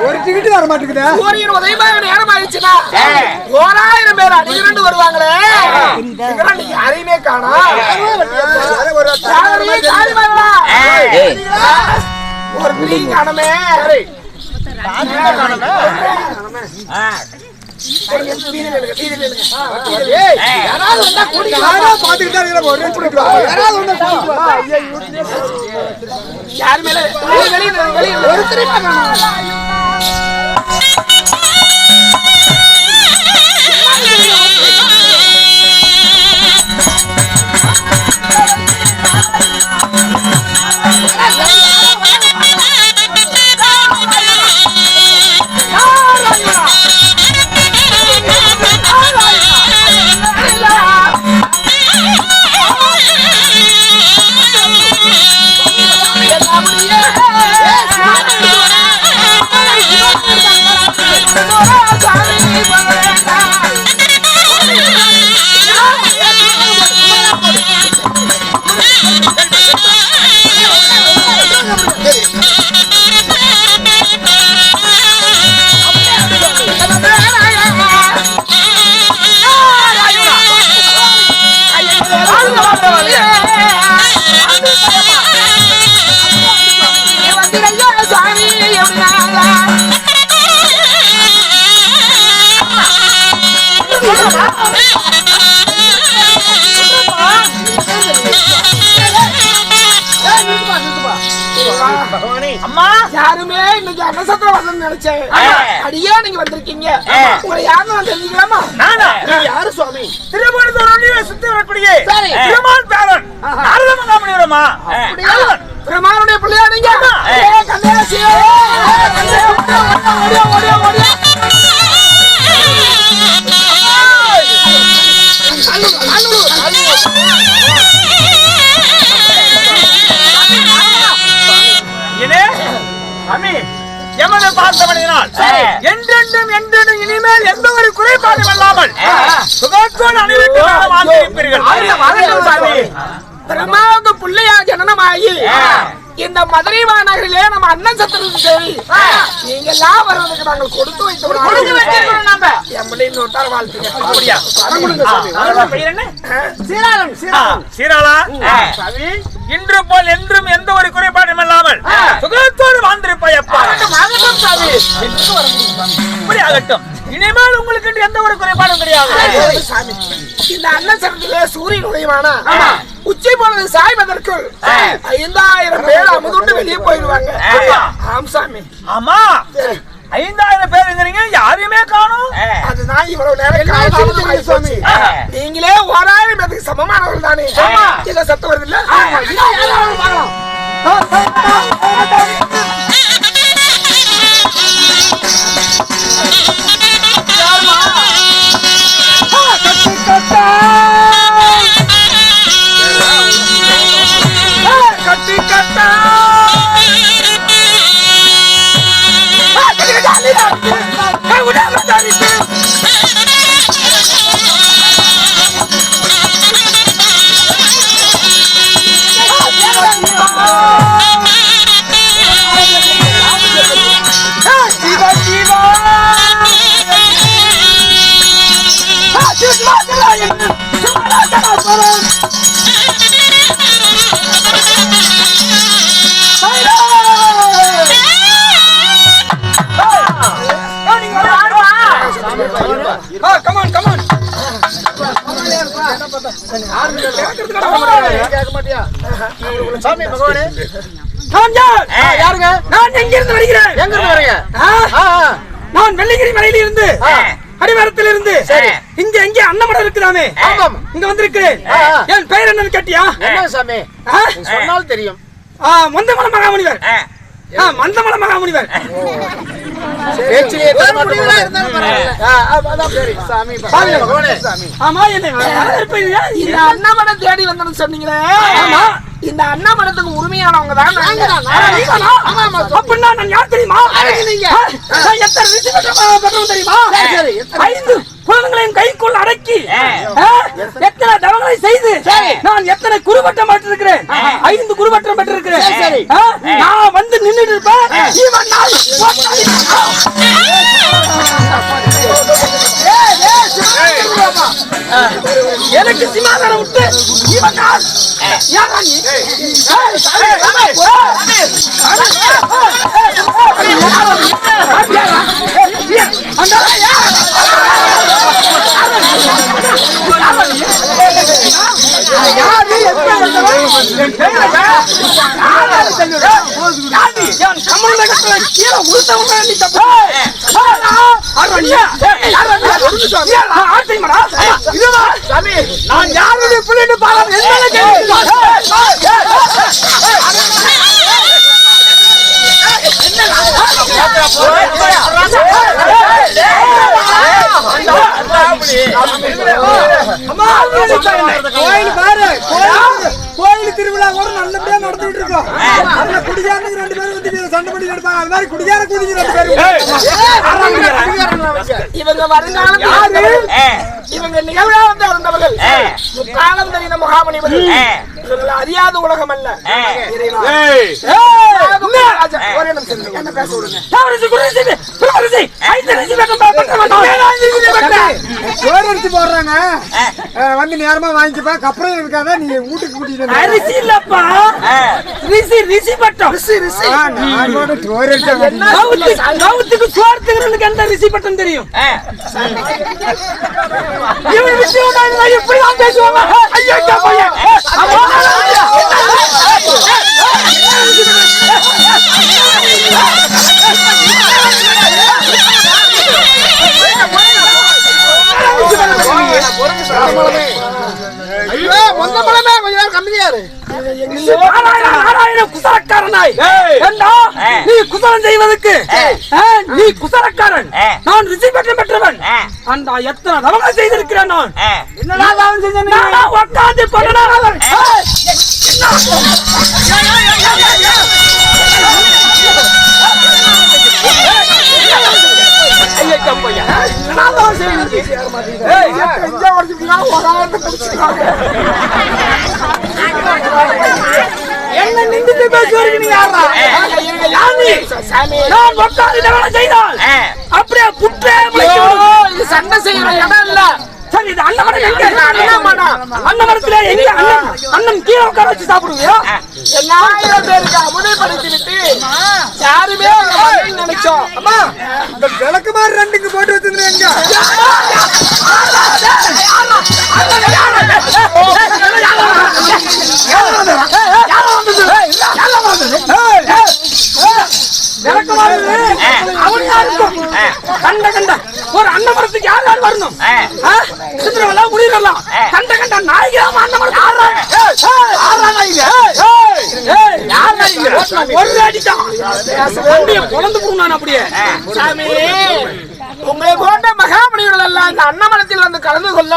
ஒரு டிக்கெட் வர மாட்டேங்குது சூரியன் உதயமாக நேரம் ஆயிடுச்சுன்னா ஓராயிரம் பேர் அடிக்கிறண்டு வருவாங்களே யாரையுமே காணோம் ஒரு பிள்ளையும் காணமே பாத்துக்கிட்டு ஒரு யார் மேல வெளியே வெளியே யாருமே இன்னைக்கு அன்னசத்திரம் வரணும்னு நினைச்சேன் அடியே நீங்க வந்திருக்கீங்க. உங்களை யாருன்னு நான் தெரிஞ்சுக்கலாமா? யாரு சுவாமி? திருமணத்தோடு சுத்தி வரக்கூடிய. சரி. திருமால் பேரன். நாரத மகாமணிவரமா பிரமானுடைய பிள்ளையா நீங்க? ஓடியா, ஓடியா, ஓடியா, எமது பார்த்தபடியினால் என்றென்றும் என்றென்றும் இனிமேல் எந்த ஒரு குறைபாடும் இல்லாமல் சுகத்தோடு அனைவருக்கும் வாழ்ந்திருப்பீர்கள் பிரம்மாவுக்கு பிள்ளையா ஜனனமாகி இந்த மதுரை மாநகரிலே நம்ம அண்ணன் சத்திரத்துக்கு தேவி. நீங்க எல்லாம் வருவதற்கு நாங்கள் கொடுத்து கொடுத்து வைத்து வைத்திருக்கிறோம் நாம. எம்பளையும் நோட்டார்? சீராளம் சீராளம் சீராளா? இன்று போல் என்றும் எந்த ஒரு குறைபாடும் இல்லாமல் சுகத்தோடு வாழ்ந்திருப்பாய் அப்பா. ஆகட்டும் சாமி. ஆகட்டும். இனிமேல் உங்களுக்கு எந்த ஒரு குறைபாடும் கிடையாது. சாமி இந்த அண்ணன் சரத்திலே சூரியன் உதயமானா? உச்சி பொழுது சாய்வதற்குள் ஐந்தாயிரம் பேர் அமுதுண்டு வெளியே போயிடுவாங்க. ஆமா. ஆம் சாமி. ஆமா. ஐந்தாயிரம் பேருங்கிறீங்க யாரையுமே காணும். அதுதான் இவ்வளவு நேரம் சுவாமி நீங்களே ஓராயிரம் பேருக்கு சமமானவர்கள் தானே? இத சத்தம் வருது இல்ல Dale, dale. யாருங்க? நான் எங்க இருந்து வருகிறேன் எங்க இருந்து வரீங்க நான் வெள்ளிங்கிரி மலையில இருந்து அடிவாரத்தில் இருந்து இங்க எங்க அன்னமடம் இருக்குதாமே? இங்க வந்திருக்கிறேன். என் பெயர் என்னன்னு கேட்டியா? சாமி? சொன்னால் தெரியும். மந்தமல மகாமுனிவர். மந்தமல மகாமுனிவர். அண்ணாமடம் தேடி வந்தேன்னு சொன்னீங்களே. ஆமா. இந்த அண்ணாமடத்துக்கு உரிமையானவங்க தான் நாங்க. அப்படின்னா நான் யார் தெரியுமா? நீங்க எத்தனை தெரியுமா? ஐந்து புலன்களையும் கைக்குள் அடக்கி எத்தனை தவங்களை செய்து நான் எத்தனை குருவட்டம் ஐந்து குருவட்டம் சரி. நான் வந்து நின்னுட்டு இருப்பேன். இவன் எனக்கு சிமாதானம் விட்டு இவன் யாரா நீ? நான் யாருடைய பிள்ளைன்னு பாரு. என்ன கேள்வி? ஏய், ஏய், ஏய், ஏய். அம்மா, கோயில் பாரு கோயில் திருவிழா கூட நல்லபடியா நடத்திட்டு இருக்கோம். அதுல குடிகாரனுக்கு ரெண்டு பேரும் வந்து சண்டை பண்ணி எடுப்பாங்க அது மாதிரி குடிகார ரெண்டு பேரும். இவங்க வருங்காலம் யாரு? இவங்க நிகழ்வா வந்து இருந்தவர்கள் முக்காலம் தெரிந்த முகாமணிவர்கள் அறியாத உலகம் அல்ல. இறைவா. ஏய், ராஜா, ஒரே நிமிஷம். என்ன பேச விடுங்க? போடுறாங்க. வந்து நேரமா வாங்கிக்கப்பா கப்புறம் இருக்காத நீ வீட்டுக்கு கூட்டிட்டு. அரிசி இல்லப்பா. ரிசி ரிசி பட்டம் ஆ, நான் கூட சோறு அடிச்சா வேண்டிய- கவுத்து கவுத்துக்கு ரிசி பட்டம் தெரியும் இவன் விஷயம் நான் இப்படிதான் பேசுவாங்க ஐயோ இந்த பையன். அம்மா. ஐயோ மொந்த கொஞ்ச நேரம் கம்மியாரு குசலக்காரனாய் நீ குசலம் செய்வதற்கு நீ குசலக்காரன் நான் ரிசி பட்டம் பெற்றவன் அந்த எத்தனை தவணை செய்திருக்கிறேன் நான் என்னடா செஞ்ச நீ? நானா என்ன நின்று பேசுவீங்க யாரா? சாமி நான் உட்கார்ந்து தவணை செய்தால் அப்படியே புற்றே. இது சண்டை செய்யற இடம் இல்ல இது அன்னமரம் எங்க அன்னமரம். அன்னமரத்துல எங்க அண்ணன் அண்ணன் கீழே உட்கார வச்சு சாப்பிடுவியா எல்லாயிரம் பேருக்கு அமுதைப்படுத்தி விட்டு யாருமே நினைச்சோம் அம்மா இந்த விளக்கு மாதிரி ரெண்டுக்கு போட்டு வச்சிருந்தேன் எங்க அவன் யாருக்கும் கண்ட கண்ட ஒரு அன்னமரத்துக்கு யார் யார் வரணும் சித்திரவெல்லாம் முடியலாம் கண்ட கண்ட நாய்க்கு அன்னமரத்துக்கு ஆறா நாய்ங்க யார் ஒரு அடிதான். அப்படியே குழந்து போனான் அப்படியே. சாமி உங்களை போன்ற மகாமணிகள் எல்லாம் இந்த அன்னமனத்தில் வந்து கலந்து கொள்ள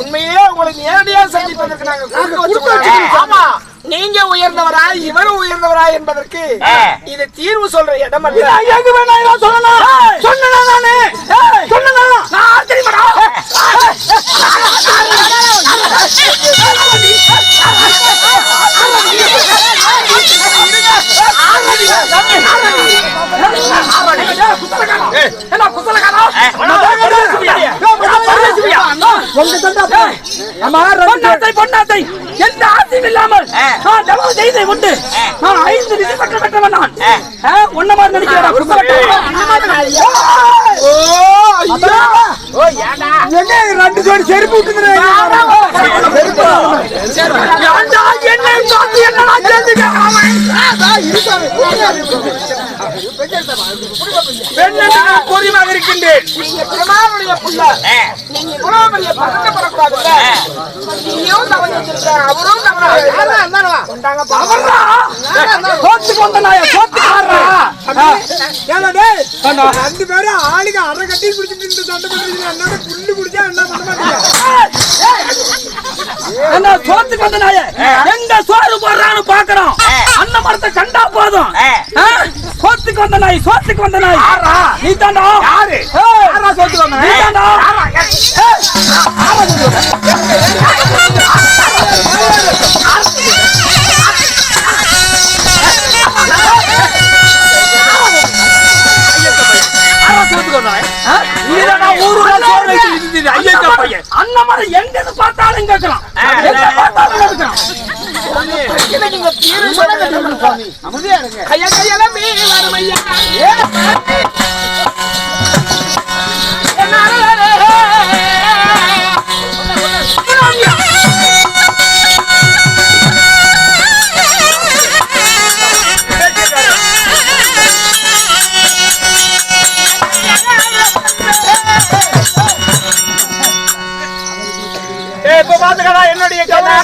உண்மையே உங்களை நேரடியா சந்திப்பதற்கு நாங்க கொடுத்து வச்சிருக்கோம். ஆமா நீங்க உயர்ந்தவரா இவரும் உயர்ந்தவரா என்பதற்கு இது தீர்வு சொல்ற இடம் அல்ல எங்க வேணா இவன் சொல்லலாம் சொன்னா நானு. சொன்னா நான் என்ன குசலக்காரா பொன்னாத்தை எந்த ஆசையும் இல்லாமல் நான் தவறு செய்தை உண்டு நான் ஐந்து நிதி பெற்ற பெற்றவன் நான் ஆ, மாதிரி ரெண்டு செருப்பு என்னை என்னடா கேள்வி பெண்ணென்று இருக்கின்றேன் அவரும் ரெண்டு பேரும் ஆளுக்கு அரை கட்டி குடிச்சிட்டு சண்டை பண்றீங்க என்னோட புல்லு குடிச்சா என்ன பண்ண மாட்டீங்க? சோத்துக்கு வந்த நாய? எங்க சோறு போடுறான்னு பாக்குறோம் அந்த மரத்தை கண்டா போதும். சோத்துக்கு வந்த நாய் சோத்துக்கு வந்த நாய். நீ தாண்டா. யாரு? சோத்துக்கு நீ தாண்டா. சொன்ன எங்க இருந்து பார்த்தாலும் கேட்கலாம். எங்க பார்த்தாலும் கையா கையெல்லாம் மீ வரும் ஐயா. என்னுடைய கதை